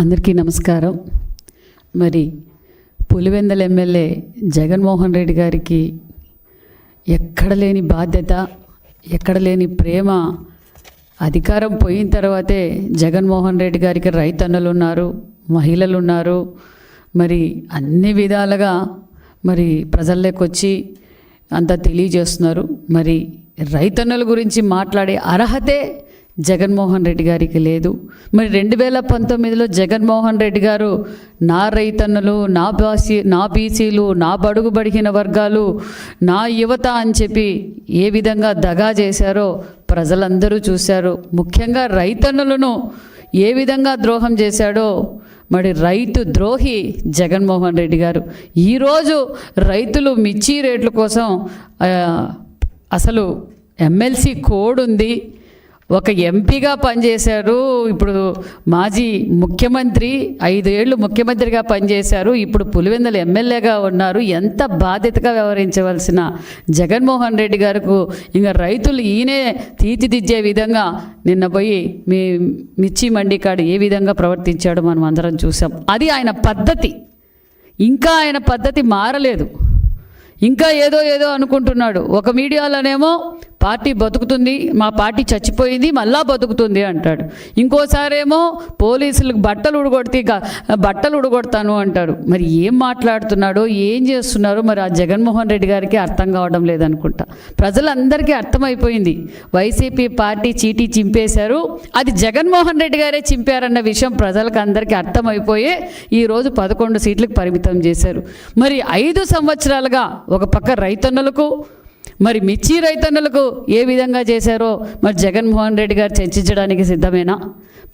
అందరికీ నమస్కారం. మరి పులివెందల ఎమ్మెల్యే జగన్మోహన్ రెడ్డి గారికి ఎక్కడ లేని బాధ్యత ఎక్కడ లేని ప్రేమ అధికారం పోయిన తర్వాతే జగన్మోహన్ రెడ్డి గారికి రైతన్నలు ఉన్నారు మహిళలు ఉన్నారు. మరి అన్ని విధాలుగా మరి ప్రజల్లోకి వచ్చి అంతా తెలియజేస్తున్నారు. మరి రైతన్నల గురించి మాట్లాడే అర్హతే జగన్మోహన్ రెడ్డి గారికి లేదు. మరి రెండు వేల పంతొమ్మిదిలో జగన్మోహన్ రెడ్డి గారు నా రైతన్నులు నా బాసి నా బీసీలు నా బడుగు బడిగిన వర్గాలు నా యువత అని చెప్పి ఏ విధంగా దగా చేశారో ప్రజలందరూ చూశారు. ముఖ్యంగా రైతన్నులను ఏ విధంగా ద్రోహం చేశాడో మరి రైతు ద్రోహి జగన్మోహన్ రెడ్డి గారు. ఈరోజు రైతులు మిర్చి రేట్ల కోసం అసలు ఎమ్మెల్సీ కోడ్ ఉంది ఒక ఎంపీగా పనిచేశారు. ఇప్పుడు మాజీ ముఖ్యమంత్రి ఐదేళ్ళు ముఖ్యమంత్రిగా పనిచేశారు. ఇప్పుడు పులివెందుల ఎమ్మెల్యేగా ఉన్నారు. ఎంత బాధ్యతగా వ్యవహరించవలసిన జగన్మోహన్ రెడ్డి గారికి ఇంకా రైతులు ఈయనే తీర్చిదిద్దే విధంగా నిన్న పోయి మీ మిర్చి మండి కాడ ఏ విధంగా ప్రవర్తించాడో మనం అందరం చూసాం. అది ఆయన పద్ధతి. ఇంకా ఆయన పద్ధతి మారలేదు. ఇంకా ఏదో ఏదో అనుకుంటున్నాడు. ఒక మీడియాలోనేమో పార్టీ బతుకుతుంది మా పార్టీ చచ్చిపోయింది మళ్ళా బతుకుతుంది అంటాడు. ఇంకోసారేమో పోలీసులకు బట్టలు ఉడగొడితే బట్టలు ఉడగొడతాను అంటాడు. మరి ఏం మాట్లాడుతున్నాడో ఏం చేస్తున్నారో మరి ఆ జగన్మోహన్ రెడ్డి గారికి అర్థం కావడం లేదనుకుంటా. ప్రజలందరికీ అర్థమైపోయింది. వైసీపీ పార్టీ చీటీ చింపేశారు. అది జగన్మోహన్ రెడ్డి గారే చింపారన్న విషయం ప్రజలకు అందరికీ అర్థమైపోయే ఈరోజు పదకొండు సీట్లకు పరిమితం చేశారు. మరి ఐదు సంవత్సరాలుగా ఒక పక్క రైతన్నులకు మరి మిర్చి రైతన్నులకు ఏ విధంగా చేశారో మరి జగన్మోహన్ రెడ్డి గారు చర్చించడానికి సిద్ధమేనా?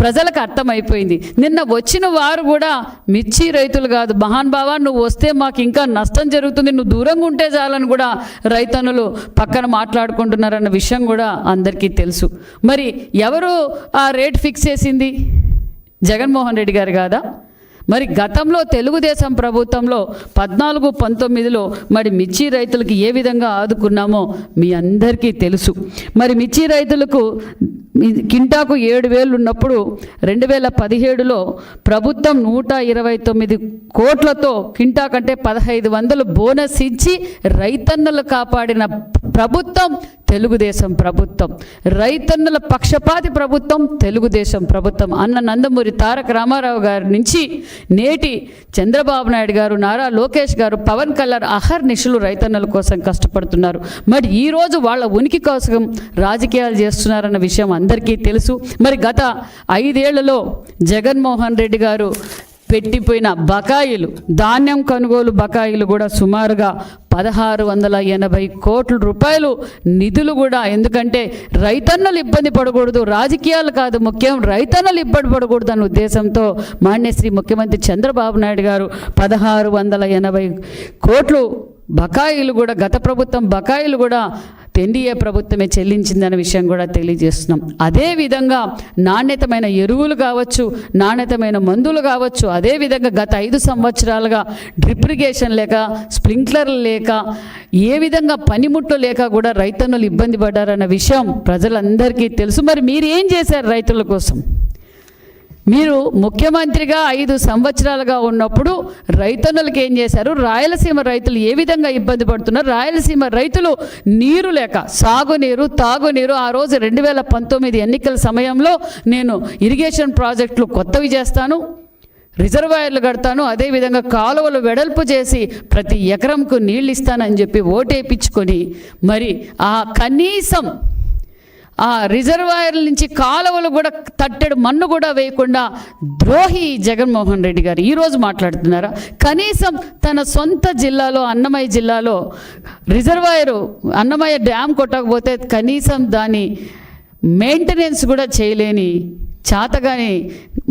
ప్రజలకు అర్థమైపోయింది. నిన్న వచ్చిన వారు కూడా మిర్చి రైతులు కాదు. మహాన్ బావా నువ్వు వస్తే మాకు ఇంకా నష్టం జరుగుతుంది. నువ్వు దూరంగా ఉంటే చాలని కూడా రైతన్నులు పక్కన మాట్లాడుకుంటున్నారన్న విషయం కూడా అందరికీ తెలుసు. మరి ఎవరు ఆ రేట్ ఫిక్స్ చేసింది? జగన్మోహన్ రెడ్డి గారు కాదా? మరి గతంలో తెలుగుదేశం ప్రభుత్వంలో పద్నాలుగు పంతొమ్మిదిలో మరి మిర్చి రైతులకు ఏ విధంగా ఆదుకున్నామో మీ అందరికీ తెలుసు. మరి మిర్చి రైతులకు కింటాకు ఏడు వేలు ఉన్నప్పుడు రెండు వేల పదిహేడులో ప్రభుత్వం నూట ఇరవై తొమ్మిది కోట్లతో కింటా కంటే పదహైదు వందలు బోనస్ ఇచ్చి రైతన్నలు కాపాడిన ప్రభుత్వం తెలుగుదేశం ప్రభుత్వం. రైతన్నుల పక్షపాతి ప్రభుత్వం తెలుగుదేశం ప్రభుత్వం. అన్న నందమూరి తారక రామారావు గారి నుంచి నేటి చంద్రబాబు నాయుడు గారు నారా లోకేష్ గారు పవన్ కళ్యాణ్ అహర్నిశలు రైతన్నుల కోసం కష్టపడుతున్నారు. మరి ఈరోజు వాళ్ళ ఉనికి కోసం రాజకీయాలు చేస్తున్నారన్న విషయం అందరికీ తెలుసు. మరి గత ఐదేళ్ళలో జగన్మోహన్ రెడ్డి గారు పెట్టిపోయిన బకాయిలు ధాన్యం కొనుగోలు బకాయిలు కూడా సుమారుగా పదహారు వందల ఎనభై కోట్ల రూపాయలు నిధులు కూడా. ఎందుకంటే రైతన్నలు ఇబ్బంది పడకూడదు. రాజకీయాలు కాదు ముఖ్యం. రైతన్నలు ఇబ్బంది పడకూడదు అన్న ఉద్దేశంతో మాన్యశ్రీ ముఖ్యమంత్రి చంద్రబాబు నాయుడు గారు పదహారు వందల ఎనభై కోట్లు బకాయిలు కూడా గత ప్రభుత్వం బకాయిలు కూడా ఎన్డీఏ ప్రభుత్వమే చెల్లించిందనే విషయం కూడా తెలియజేస్తున్నాం. అదేవిధంగా నాణ్యతమైన ఎరువులు కావచ్చు నాణ్యతమైన మందులు కావచ్చు అదేవిధంగా గత ఐదు సంవత్సరాలుగా డ్రిప్రిగేషన్ లేక స్ప్రింక్లర్లు లేక ఏ విధంగా పనిముట్లు లేక కూడా రైతన్నులు ఇబ్బంది పడ్డారన్న విషయం ప్రజలందరికీ తెలుసు. మరి మీరు ఏం చేశారు రైతుల కోసం? మీరు ముఖ్యమంత్రిగా ఐదు సంవత్సరాలుగా ఉన్నప్పుడు రైతన్నులకు ఏం చేశారు? రాయలసీమ రైతులు ఏ విధంగా ఇబ్బంది పడుతున్నారు? రాయలసీమ రైతులు నీరు లేక సాగునీరు తాగునీరు ఆ రోజు రెండు వేల పంతొమ్మిది ఎన్నికల సమయంలో నేను ఇరిగేషన్ ప్రాజెక్టులు కొత్తవి చేస్తాను రిజర్వాయర్లు కడతాను అదేవిధంగా కాలువలు వెడల్పు చేసి ప్రతి ఎకరంకు నీళ్ళు ఇస్తానని చెప్పి ఓటేపించుకొని మరి ఆ కనీసం ఆ రిజర్వాయర్ల నుంచి కాలువలు కూడా తట్టెడు మన్ను కూడా వేయకుండా ద్రోహి జగన్మోహన్ రెడ్డి గారు ఈరోజు మాట్లాడుతున్నారా? కనీసం తన సొంత జిల్లాలో అన్నమయ్య జిల్లాలో రిజర్వాయరు అన్నమయ్య డ్యామ్ కొట్టకపోతే కనీసం దాని మెయింటెనెన్స్ కూడా చేయలేని చాతగాని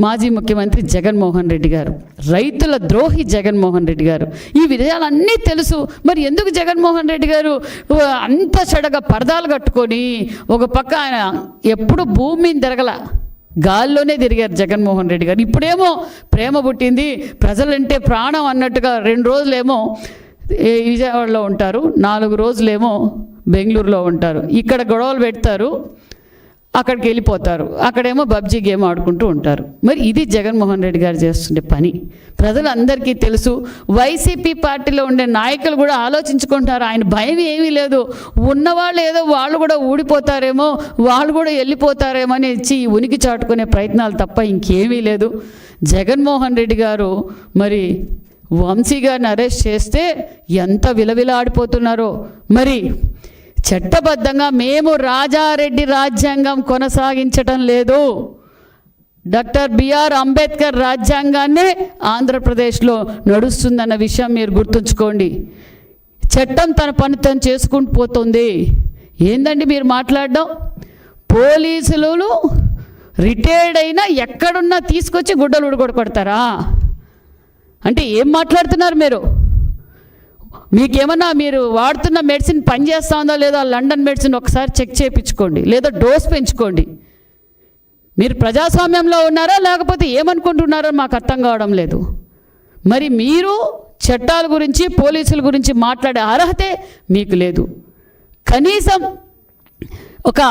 మాజీ ముఖ్యమంత్రి జగన్మోహన్ రెడ్డి గారు రైతుల ద్రోహి జగన్మోహన్ రెడ్డి గారు. ఈ విషయాలన్నీ తెలుసు. మరి ఎందుకు జగన్మోహన్ రెడ్డి గారు అంత చెడగా పరదాలు కట్టుకొని ఒక పక్క ఆయన ఎప్పుడు భూమిని తిరగల గాల్లోనే తిరిగారు జగన్మోహన్ రెడ్డి గారు. ఇప్పుడేమో ప్రేమ పుట్టింది ప్రజలంటే ప్రాణం అన్నట్టుగా రెండు రోజులేమో విజయవాడలో ఉంటారు నాలుగు రోజులేమో బెంగళూరులో ఉంటారు. ఇక్కడ గొడవలు పెడతారు అక్కడికి వెళ్ళిపోతారు. అక్కడేమో పబ్జీ గేమ్ ఆడుకుంటూ ఉంటారు. మరి ఇది జగన్మోహన్ రెడ్డి గారు చేస్తుండే పని. ప్రజలందరికీ తెలుసు వైసీపీ పార్టీలో ఉండే నాయకులు కూడా ఆలోచించుకుంటారు. ఆయన భయం ఏమీ లేదు. ఉన్నవాళ్ళు ఏదో వాళ్ళు కూడా ఊడిపోతారేమో వాళ్ళు కూడా వెళ్ళిపోతారేమో అని ఇచ్చి ఉనికి చాటుకునే ప్రయత్నాలు తప్ప ఇంకేమీ లేదు. జగన్మోహన్ రెడ్డి గారు మరి వంశీ గారిని అరెస్ట్ చేస్తే ఎంత విలవిలాడిపోతున్నారో. మరి చట్టబద్ధంగా మేము రాజారెడ్డి రాజ్యాంగం కొనసాగించటం లేదు. డాక్టర్ బిఆర్ అంబేద్కర్ రాజ్యాంగాన్నే ఆంధ్రప్రదేశ్లో నడుస్తుందన్న విషయం మీరు గుర్తుంచుకోండి. చట్టం తన పని తను చేసుకుంటూ పోతుంది. ఏందండి మీరు మాట్లాడడం? పోలీసులు రిటైర్డ్ అయినా ఎక్కడున్నా తీసుకొచ్చి గుడ్డలు ఉడగొడతారా అంటే ఏం మాట్లాడుతున్నారు మీరు? మీకేమన్నా మీరు వాడుతున్న మెడిసిన్ పనిచేస్తా ఉందో లేదో లండన్ మెడిసిన్ ఒకసారి చెక్ చేయించుకోండి లేదా డోస్ పెంచుకోండి. మీరు ప్రజాస్వామ్యంలో ఉన్నారా లేకపోతే ఏమనుకుంటున్నారో మాకు అర్థం కావడం లేదు. మరి మీరు చట్టాల గురించి పోలీసుల గురించి మాట్లాడే అర్హతే మీకు లేదు. కనీసం ఒక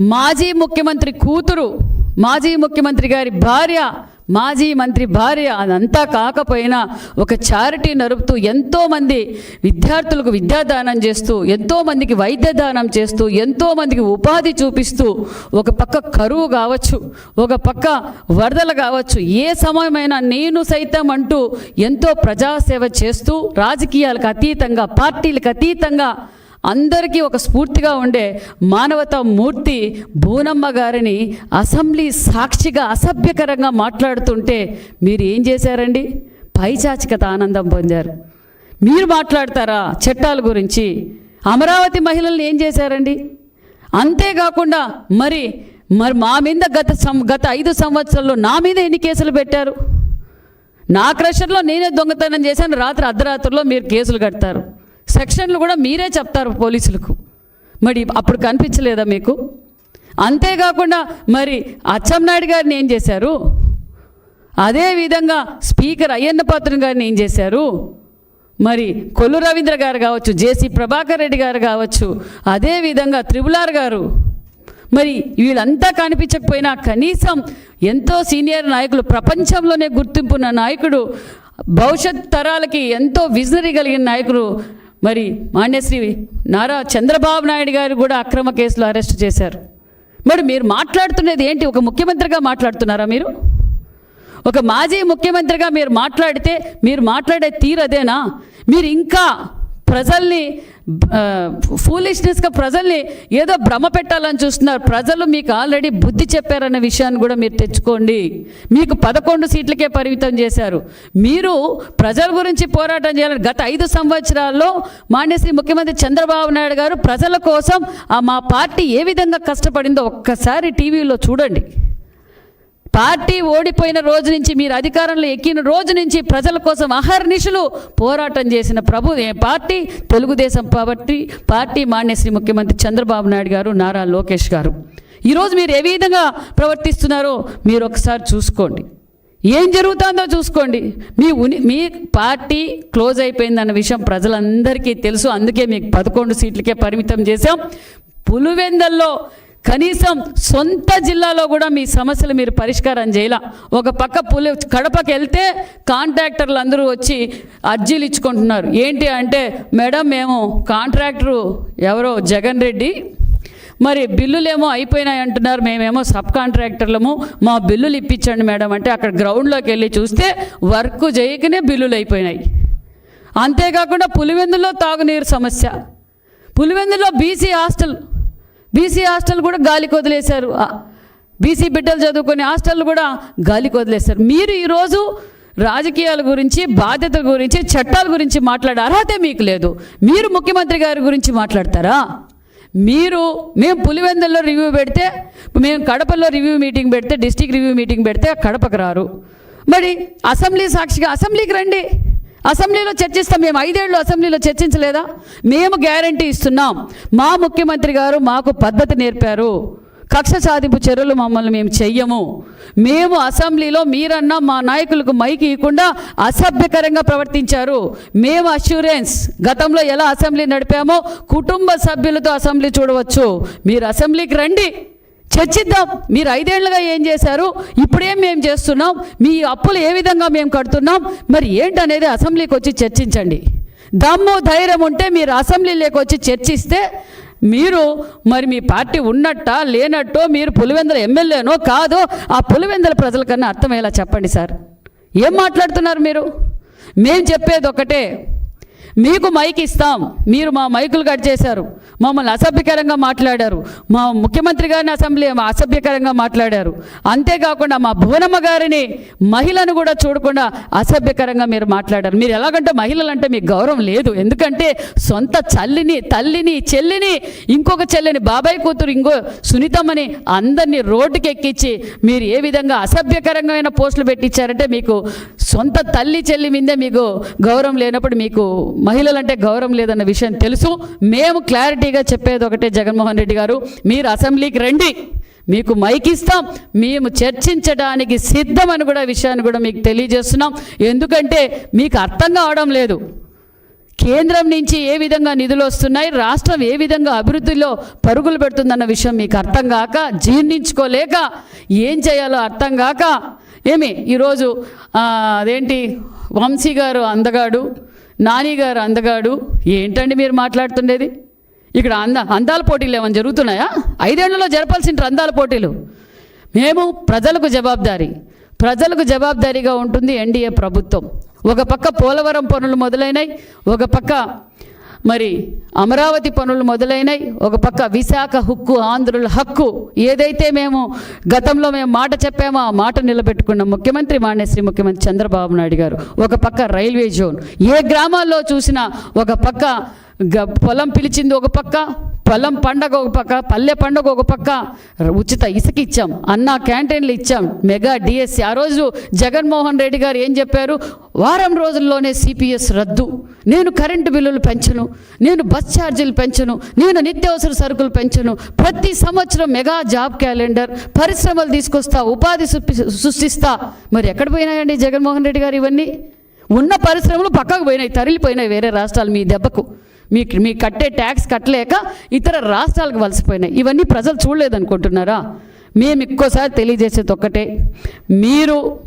మాజీ ముఖ్యమంత్రి కూతురు మాజీ ముఖ్యమంత్రి గారి భార్య మాజీ మంత్రి భార్య అదంతా కాకపోయినా ఒక చారిటీ నడుపుతూ ఎంతోమంది విద్యార్థులకు విద్యాదానం చేస్తూ ఎంతోమందికి వైద్య దానం చేస్తూ ఎంతోమందికి ఉపాధి చూపిస్తూ ఒక పక్క కరువు కావచ్చు ఒక పక్క వరదలు కావచ్చు ఏ సమయమైనా నేను సైతం అంటూ ఎంతో ప్రజాసేవ చేస్తూ రాజకీయాలకు అతీతంగా పార్టీలకు అతీతంగా అందరికీ ఒక స్ఫూర్తిగా ఉండే మానవత మూర్తి బూనమ్మ గారిని అసెంబ్లీ సాక్షిగా అసభ్యకరంగా మాట్లాడుతుంటే మీరు ఏం చేశారండి? పైచాచికత ఆనందం పొందారు. మీరు మాట్లాడతారా చట్టాల గురించి? అమరావతి మహిళల్ని ఏం చేశారండి? అంతేకాకుండా మరి మరి మా మీద గత సం గత ఐదు సంవత్సరాల్లో నా మీద ఎన్ని కేసులు పెట్టారు? నా క్రషర్లో నేనే దొంగతనం చేశాను రాత్రి అర్ధరాత్రిలో మీరు కేసులు కడతారు. సెక్షన్లు కూడా మీరే చెప్తారు పోలీసులకు. మరి అప్పుడు కనిపించలేదా మీకు? అంతేకాకుండా మరి అచ్చెన్నాయుడు గారిని ఏం చేశారు? అదేవిధంగా స్పీకర్ అయ్యన్న పాత్రన్ గారిని ఏం చేశారు? మరి కొల్లు రవీంద్ర గారు కావచ్చు జేసీ ప్రభాకర్ రెడ్డి గారు కావచ్చు అదేవిధంగా త్రిబులార్ గారు. మరి వీళ్ళంతా కనిపించకపోయినా కనీసం ఎంతో సీనియర్ నాయకులు ప్రపంచంలోనే గుర్తింపున్న నాయకుడు భవిష్యత్ తరాలకి ఎంతో విజనరీ కలిగిన నాయకుడు మరి మాన్యశ్రీ నారా చంద్రబాబు నాయుడు గారు కూడా అక్రమ కేసులో అరెస్ట్ చేశారు. మరి మీరు మాట్లాడుతున్నది ఏంటి? ఒక ముఖ్యమంత్రిగా మాట్లాడుతున్నారా మీరు? ఒక మాజీ ముఖ్యమంత్రిగా మీరు మాట్లాడితే మీరు మాట్లాడే తీరు అదేనా? మీరు ఇంకా ప్రజల్ని ఫూలిష్నెస్గా ప్రజల్ని ఏదో భ్రమ పెట్టాలని చూస్తున్నారు. ప్రజలు మీకు ఆల్రెడీ బుద్ధి చెప్పారన్న విషయాన్ని కూడా మీరు తెచ్చుకోండి. మీకు పదకొండు సీట్లకే పరిమితం చేశారు. మీరు ప్రజల గురించి పోరాటం చేయాలని గత ఐదు సంవత్సరాల్లో మాన్యశ్రీ ముఖ్యమంత్రి చంద్రబాబు నాయుడు గారు ప్రజల కోసం ఆ మా పార్టీ ఏ విధంగా కష్టపడిందో ఒక్కసారి టీవీలో చూడండి. పార్టీ ఓడిపోయిన రోజు నుంచి మీరు అధికారంలో ఎక్కిన రోజు నుంచి ప్రజల కోసం అహర్నిశలు పోరాటం చేసిన ప్రభు పార్టీ? తెలుగుదేశం పార్టీ పార్టీ మాన్యశ్రీ ముఖ్యమంత్రి చంద్రబాబు నాయుడు గారు నారా లోకేష్ గారు. ఈరోజు మీరు ఏ విధంగా ప్రవర్తిస్తున్నారో మీరు ఒకసారి చూసుకోండి. ఏం జరుగుతుందో చూసుకోండి. మీ ఉని మీ పార్టీ క్లోజ్ అయిపోయిందన్న విషయం ప్రజలందరికీ తెలుసు. అందుకే మీకు పదకొండు సీట్లకే పరిమితం చేశాం. పులివెందల్లో కనీసం సొంత జిల్లాలో కూడా మీ సమస్యలు మీరు పరిష్కారం చేయాల. ఒక పక్క పులి కడపకి వెళ్తే కాంట్రాక్టర్లు అందరూ వచ్చి అర్జీలు ఇచ్చుకుంటున్నారు. ఏంటి అంటే మేడం మేము కాంట్రాక్టరు ఎవరో జగన్ రెడ్డి. మరి బిల్లులేమో అయిపోయినాయి అంటున్నారు. మేమేమో సబ్ కాంట్రాక్టర్లము. మా బిల్లులు ఇప్పించండి మేడం అంటే అక్కడ గ్రౌండ్లోకి వెళ్ళి చూస్తే వర్క్ చేయకనే బిల్లులు అయిపోయినాయి. అంతేకాకుండా పులివెందులో తాగునీరు సమస్య. పులివెందులో బీసీ హాస్టల్ బీసీ హాస్టల్ కూడా గాలికి వదిలేశారు బీసీ బిడ్డలు చదువుకునే హాస్టల్ కూడా గాలికి వదిలేశారు మీరు ఈరోజు రాజకీయాల గురించి బాధ్యతల గురించి చట్టాల గురించి మాట్లాడే అర్హత మీకు లేదు. మీరు ముఖ్యమంత్రి గారి గురించి మాట్లాడతారా? మీరు మేము పులివెందుల్లో రివ్యూ పెడితే మేము కడపలో రివ్యూ మీటింగ్ పెడితే డిస్టిక్ రివ్యూ మీటింగ్ పెడితే కడపకు రారు. మరి అసెంబ్లీ సాక్షిగా అసెంబ్లీకి రండి. అసెంబ్లీలో చర్చిస్తాం. మేము ఐదేళ్ళు అసెంబ్లీలో చర్చించలేదా? మేము గ్యారంటీ ఇస్తున్నాం. మా ముఖ్యమంత్రి గారు మాకు పద్ధతి నేర్పారు. కక్ష సాధింపు చర్యలు మమ్మల్ని మేము చెయ్యము. మేము అసెంబ్లీలో మీరన్నా మా నాయకులకు మైకి ఇవ్వకుండా అసభ్యకరంగా ప్రవర్తించారు. మేము అష్యూరెన్స్ గతంలో ఎలా అసెంబ్లీ నడిపామో కుటుంబ సభ్యులతో అసెంబ్లీ చూడవచ్చు. మీరు అసెంబ్లీకి రండి. చర్చిద్దాం మీరు ఐదేళ్ళుగా ఏం చేశారు? ఇప్పుడేం మేము చేస్తున్నాం. మీ అప్పులు ఏ విధంగా మేము కడుతున్నాం? మరి ఏంటనేది అసెంబ్లీకి వచ్చి చర్చించండి. దమ్ము ధైర్యం ఉంటే మీరు అసెంబ్లీలోకి వచ్చి చర్చిస్తే మీరు మరి మీ పార్టీ ఉన్నట్టా లేనట్టో మీరు పులివెందుల ఎమ్మెల్యేనో కాదో ఆ పులివెందుల ప్రజలకన్నా అర్థమయ్యేలా చెప్పండి సార్. ఏం మాట్లాడుతున్నారు మీరు? మేము చెప్పేది ఒకటే. మీకు మైక్ ఇస్తాం. మీరు మా మైకులు కట్ చేశారు. మమ్మల్ని అసభ్యకరంగా మాట్లాడారు. మా ముఖ్యమంత్రి గారిని అసెంబ్లీ అసభ్యకరంగా మాట్లాడారు. అంతేకాకుండా మా భువనమ్మ గారిని మహిళను కూడా చూడకుండా అసభ్యకరంగా మీరు మాట్లాడారు. మీరు ఎలాగంటే మహిళలు అంటే మీకు గౌరవం లేదు. ఎందుకంటే సొంత చల్లిని తల్లిని చెల్లిని ఇంకొక చెల్లిని బాబాయ్ కూతురు ఇంకో సునీతమ్మని అందరినీ రోడ్డుకి ఎక్కించి మీరు ఏ విధంగా అసభ్యకరమైన పోస్టులు పెట్టించారంటే మీకు సొంత తల్లి చెల్లి మీదే మీకు గౌరవం లేనప్పుడు మీకు మహిళలంటే గౌరవం లేదన్న విషయం తెలుసు. మేము క్లారిటీగా చెప్పేది ఒకటే జగన్మోహన్ రెడ్డి గారు. మీరు అసెంబ్లీకి రండి. మీకు మైక్ ఇస్తాం. మేము చర్చించడానికి సిద్ధమని కూడా విషయాన్ని కూడా మీకు తెలియజేస్తున్నాం. ఎందుకంటే మీకు అర్థం కావడం లేదు. కేంద్రం నుంచి ఏ విధంగా నిధులు వస్తున్నాయి రాష్ట్రం ఏ విధంగా అభివృద్ధిలో పరుగులు పెడుతుందన్న విషయం మీకు అర్థం కాక జీర్ణించుకోలేక ఏం చేయాలో అర్థం కాక ఏమి? ఈరోజు అదేంటి? వంశీ గారు అందగాడు నానిగారు అందగాడు ఏంటండి మీరు మాట్లాడుతుండేది? ఇక్కడ అంద అందాల పోటీలు ఏమైనా జరుగుతున్నాయా? ఐదేళ్ళలో జరపాల్సిన అందాల పోటీలు. మేము ప్రజలకు జవాబుదారీ ప్రజలకు జవాబుదారీగా ఉంటుంది ఎన్డీఏ ప్రభుత్వం. ఒక పక్క పోలవరం పనులు మొదలైనాయి ఒక పక్క మరి అమరావతి పనులు మొదలైనాయి ఒక పక్క విశాఖ హక్కు ఆంధ్రుల హక్కు ఏదైతే మేము గతంలో మేము మాట చెప్పామో ఆ మాట నిలబెట్టుకున్న. ముఖ్యమంత్రి మాన్యశ్రీ ముఖ్యమంత్రి చంద్రబాబు నాయుడు గారు. ఒక పక్క రైల్వే జోన్. ఏ గ్రామాల్లో చూసినా ఒక పక్క గ పొలం పిలిచింది ఒక పక్క పొలం పండగ ఒక పక్క పల్లె పండగ ఒక పక్క ఉచిత ఇసుక ఇచ్చాం అన్న క్యాంటీన్లు ఇచ్చాం మెగా డిఎస్సి. ఆ రోజు జగన్మోహన్ రెడ్డి గారు ఏం చెప్పారు? వారం రోజుల్లోనే సిపిఎస్ రద్దు. నేను కరెంటు బిల్లులు పెంచను నేను బస్ ఛార్జీలు పెంచను నేను నిత్యావసర సరుకులు పెంచను. ప్రతి సంవత్సరం మెగా జాబ్ క్యాలెండర్ పరిశ్రమలు తీసుకొస్తా ఉపాధి సృష్టి- సృష్టిస్తా. మరి ఎక్కడ పోయినాయండి జగన్మోహన్ రెడ్డి గారు ఇవన్నీ? ఉన్న పరిశ్రమలు పక్కకు పోయినాయి తరిలిపోయినాయి వేరే రాష్ట్రాలు మీ దెబ్బకు. మీ మీ కట్టే ట్యాక్స్ కట్టలేక ఇతర రాష్ట్రాలకు వలసిపోయినాయి. ఇవన్నీ ప్రజలు చూడలేదనుకుంటున్నారా? మేము ఇంకోసారి తెలియజేసేది ఒక్కటే. మీరు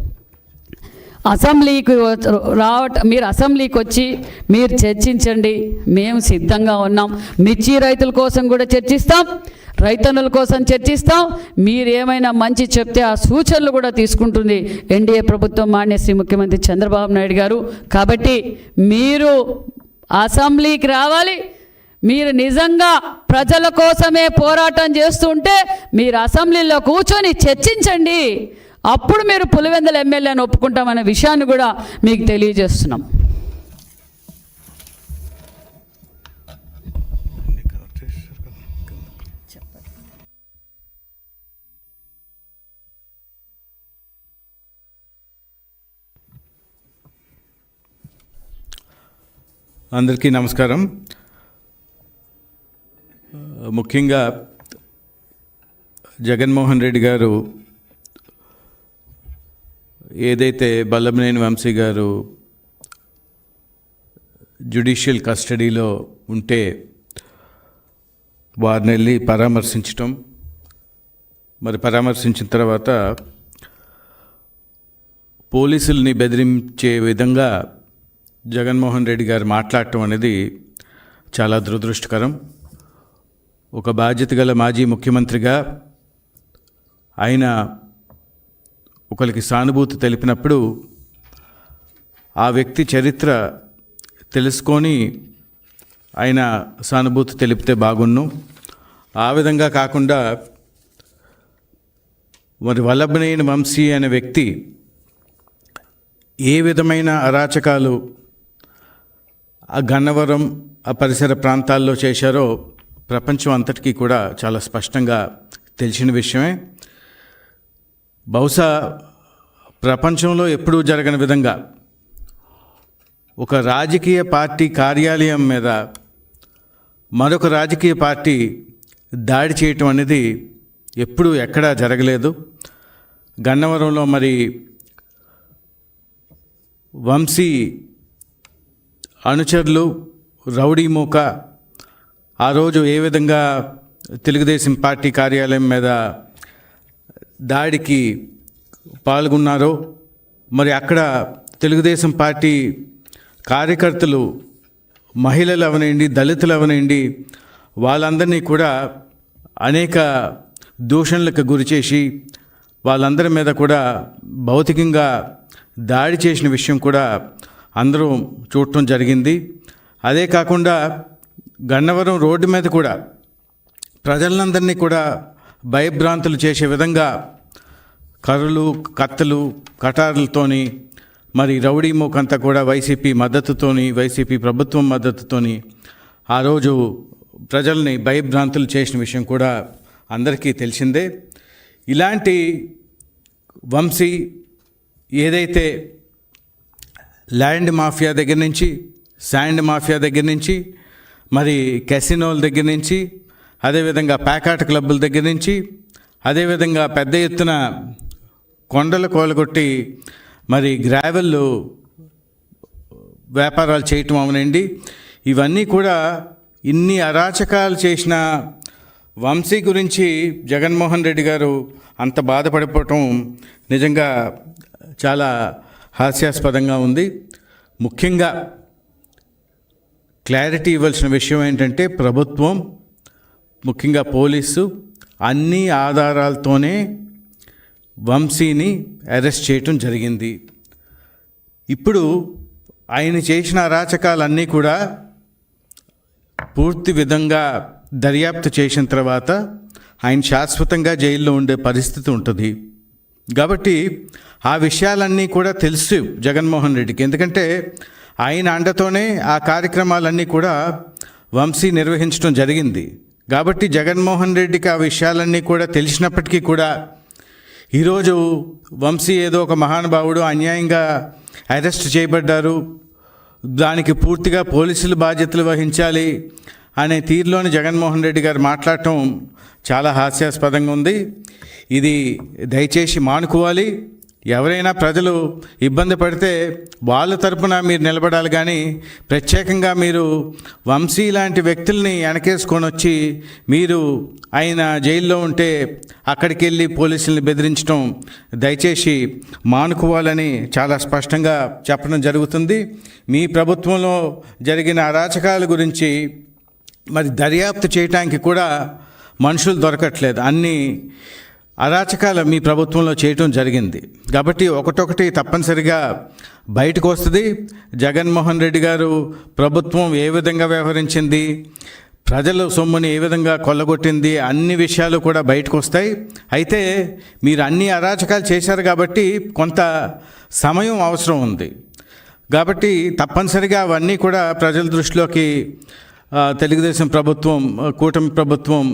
అసెంబ్లీకి రావటం రావట మీరు అసెంబ్లీకి వచ్చి మీరు చర్చించండి. మేము సిద్ధంగా ఉన్నాం. మిర్చి రైతుల కోసం కూడా చర్చిస్తాం. రైతన్నుల కోసం చర్చిస్తాం. మీరు ఏమైనా మంచి చెప్తే ఆ సూచనలు కూడా తీసుకుంటుంది ఎన్డీఏ ప్రభుత్వం మాన్యశ్రీ ముఖ్యమంత్రి చంద్రబాబు నాయుడు గారు. కాబట్టి మీరు అసెంబ్లీకి రావాలి. మీరు నిజంగా ప్రజల కోసమే పోరాటం చేస్తుంటే మీరు అసెంబ్లీలో కూర్చొని చర్చించండి. అప్పుడు మీరు పులివెందుల ఎమ్మెల్యేని ఒప్పుకుంటామనే విషయాన్ని కూడా మీకు తెలియజేస్తున్నాం. అందరికీ నమస్కారం. ముఖ్యంగా జగన్మోహన్ రెడ్డి గారు ఏదైతే బల్లభనేని వంశీ గారు జ్యుడిషియల్ కస్టడీలో ఉంటే వారిని వెళ్ళి పరామర్శించటం మరి పరామర్శించిన తర్వాత పోలీసుల్ని బెదిరించే విధంగా జగన్మోహన్ రెడ్డి గారు మాట్లాడటం అనేది చాలా దురదృష్టకరం. ఒక బాధ్యత గల మాజీ ముఖ్యమంత్రిగా ఆయన ఒకరికి సానుభూతి తెలిపినప్పుడు ఆ వ్యక్తి చరిత్ర తెలుసుకొని ఆయన సానుభూతి తెలిపితే బాగున్ను. ఆ విధంగా కాకుండా మరి వల్లభనేని వంశీ అనే వ్యక్తి ఏ విధమైన అరాచకాలు ఆ గన్నవరం ఆ పరిసర ప్రాంతాల్లో చేశారో ప్రపంచం అంతటికీ కూడా చాలా స్పష్టంగా తెలిసిన విషయమే. బహుశా ప్రపంచంలో ఎప్పుడూ జరగని విధంగా ఒక రాజకీయ పార్టీ కార్యాలయం మీద మరొక రాజకీయ పార్టీ దాడి చేయటం అనేది ఎప్పుడూ ఎక్కడా జరగలేదు. గన్నవరంలో మరి వంశీ అనుచరులు రౌడీ మూక ఆ రోజు ఏ విధంగా తెలుగుదేశం పార్టీ కార్యాలయం మీద దాడికి పాల్గొన్నారో మరి అక్కడ తెలుగుదేశం పార్టీ కార్యకర్తలు మహిళలు అవనండి దళితులు అవనండి వాళ్ళందరినీ కూడా అనేక దూషణలకు గురి చేసి వాళ్ళందరి మీద కూడా భౌతికంగా దాడి చేసిన విషయం కూడా అందరూ చూడటం జరిగింది. అదే కాకుండా గన్నవరం రోడ్డు మీద కూడా ప్రజలందరినీ కూడా భయభ్రాంతులు చేసే విధంగా కర్రలు కత్తలు కటారులతోని మరి రౌడీ మూకంతా కూడా వైసీపీ మద్దతుతోని వైసీపీ ప్రభుత్వం మద్దతుతోని ఆ రోజు ప్రజల్ని భయభ్రాంతులు చేసిన విషయం కూడా అందరికీ తెలిసిందే. ఇలాంటి వంశీ ఏదైతే ల్యాండ్ మాఫియా దగ్గర నుంచి శాండ్ మాఫియా దగ్గర నుంచి మరి కెసినోల దగ్గర నుంచి అదేవిధంగా ప్యాకాట్ క్లబ్బుల దగ్గర నుంచి అదేవిధంగా పెద్ద ఎత్తున కొండలు కోలగొట్టి మరి గ్రావెల్లు వ్యాపారాలు చేయటం అవనండి. ఇవన్నీ కూడా ఇన్ని అరాచకాలు చేసిన వంశీ గురించి జగన్మోహన్ రెడ్డి గారు అంత బాధపడిపోవటం నిజంగా చాలా హాస్యాస్పదంగా ఉంది. ముఖ్యంగా క్లారిటీ ఇవ్వాల్సిన విషయం ఏంటంటే ప్రభుత్వం ముఖ్యంగా పోలీసు అన్ని ఆధారాలతోనే వంశీని అరెస్ట్ చేయటం జరిగింది. ఇప్పుడు ఆయన చేసిన అరాచకాలన్నీ కూడా పూర్తి విధంగా దర్యాప్తు చేసిన తర్వాత ఆయన శాశ్వతంగా జైల్లో ఉండే పరిస్థితి ఉంటుంది. కాబట్టి ఆ విషయాలన్నీ కూడా తెలుసు జగన్మోహన్ రెడ్డికి. ఎందుకంటే ఆయన అండతోనే ఆ కార్యక్రమాలన్నీ కూడా వంశీ నిర్వహించడం జరిగింది. కాబట్టి జగన్మోహన్ రెడ్డికి ఆ విషయాలన్నీ కూడా తెలిసినప్పటికీ కూడా ఈరోజు వంశీ ఏదో ఒక మహానుభావుడు అన్యాయంగా అరెస్ట్ చేయబడ్డారు. దానికి పూర్తిగా పోలీసులు బాధ్యతలు వహించాలి. అనే తీరులోని జగన్మోహన్ రెడ్డి గారు మాట్లాడటం చాలా హాస్యాస్పదంగా ఉంది. ఇది దయచేసి మానుకోవాలి. ఎవరైనా ప్రజలు ఇబ్బంది పడితే వాళ్ళ తరపున మీరు నిలబడాలి కానీ ప్రత్యేకంగా మీరు వంశీ లాంటి వ్యక్తుల్ని వెనకేసుకొని వచ్చి మీరు ఆయన జైల్లో ఉంటే అక్కడికి వెళ్ళి పోలీసుల్ని బెదిరించడం దయచేసి మానుకోవాలని చాలా స్పష్టంగా చెప్పడం జరుగుతుంది. మీ ప్రభుత్వంలో జరిగిన అరాచకాల గురించి మరి దర్యాప్తు చేయటానికి కూడా మనుషులు దొరకట్లేదు. అన్ని అరాచకాలు మీ ప్రభుత్వంలో చేయటం జరిగింది. కాబట్టి ఒకటొకటి తప్పనిసరిగా బయటకు వస్తుంది. జగన్మోహన్ రెడ్డి గారు ప్రభుత్వం ఏ విధంగా వ్యవహరించింది ప్రజల సొమ్ముని ఏ విధంగా కొల్లగొట్టింది అన్ని విషయాలు కూడా బయటకు వస్తాయి. అయితే మీరు అన్ని అరాచకాలు చేశారు కాబట్టి కొంత సమయం అవసరం ఉంది. కాబట్టి తప్పనిసరిగా అవన్నీ కూడా ప్రజల దృష్టిలోకి తెలుగుదేశం ప్రభుత్వం కూటమి ప్రభుత్వం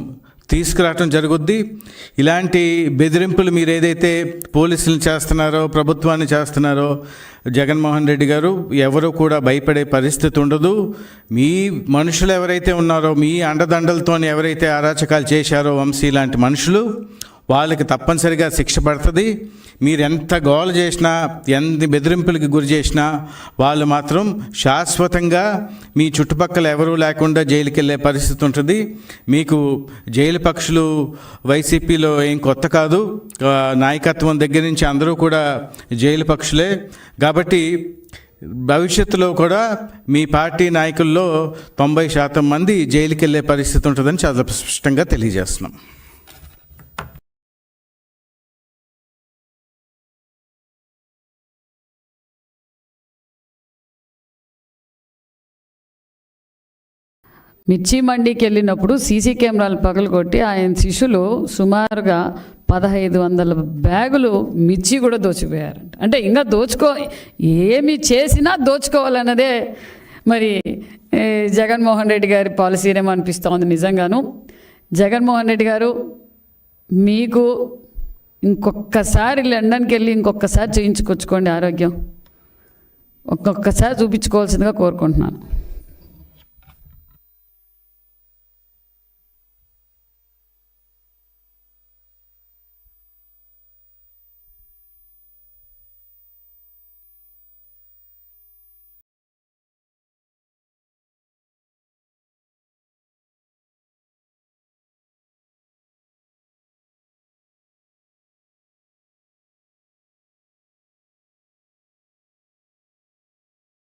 తీసుకురావటం జరుగుద్ది. ఇలాంటి బెదిరింపులు మీరు ఏదైతే పోలీసులు చేస్తున్నారో ప్రభుత్వాన్ని చేస్తున్నారో జగన్మోహన్ రెడ్డి గారు ఎవరు కూడా భయపడే పరిస్థితి ఉండదు. మీ మనుషులు ఎవరైతే ఉన్నారో మీ అండదండలతో ఎవరైతే అరాచకాలు చేశారో వంశీ లాంటి మనుషులు వాళ్ళకి తప్పనిసరిగా శిక్ష పడుతుంది. మీరు ఎంత గోల చేసినా ఎంత బెదిరింపులకి గురి చేసినా వాళ్ళు మాత్రం శాశ్వతంగా మీ చుట్టుపక్కల ఎవరూ లేకుండా జైలుకి వెళ్ళే పరిస్థితి ఉంటుంది. మీకు జైలు పక్షులు వైసీపీలో ఏం కొత్త కాదు. నాయకత్వం దగ్గర నుంచి అందరూ కూడా జైలు పక్షులే. కాబట్టి భవిష్యత్తులో కూడా మీ పార్టీ నాయకుల్లో తొంభై శాతం మంది జైలుకి వెళ్ళే పరిస్థితి ఉంటుందని చాలా స్పష్టంగా తెలియజేస్తున్నాం. మిర్చి మండికి వెళ్ళినప్పుడు సీసీ కెమెరాలు పగలగొట్టి ఆయన శిష్యులు సుమారుగా పదహైదు వందల బ్యాగులు మిర్చి కూడా దోచిపోయారంట. అంటే ఇంకా దోచుకో ఏమి చేసినా దోచుకోవాలన్నదే మరి జగన్మోహన్ రెడ్డి గారి పాలసీనేమో అనిపిస్తోంది నిజంగాను. జగన్మోహన్ రెడ్డి గారు మీకు ఇంకొకసారి లండన్కి వెళ్ళి ఇంకొకసారి చేయించుకొచ్చుకోండి ఆరోగ్యం. ఒక్కొక్కసారి చూపించుకోవాల్సిందిగా కోరుకుంటున్నాను.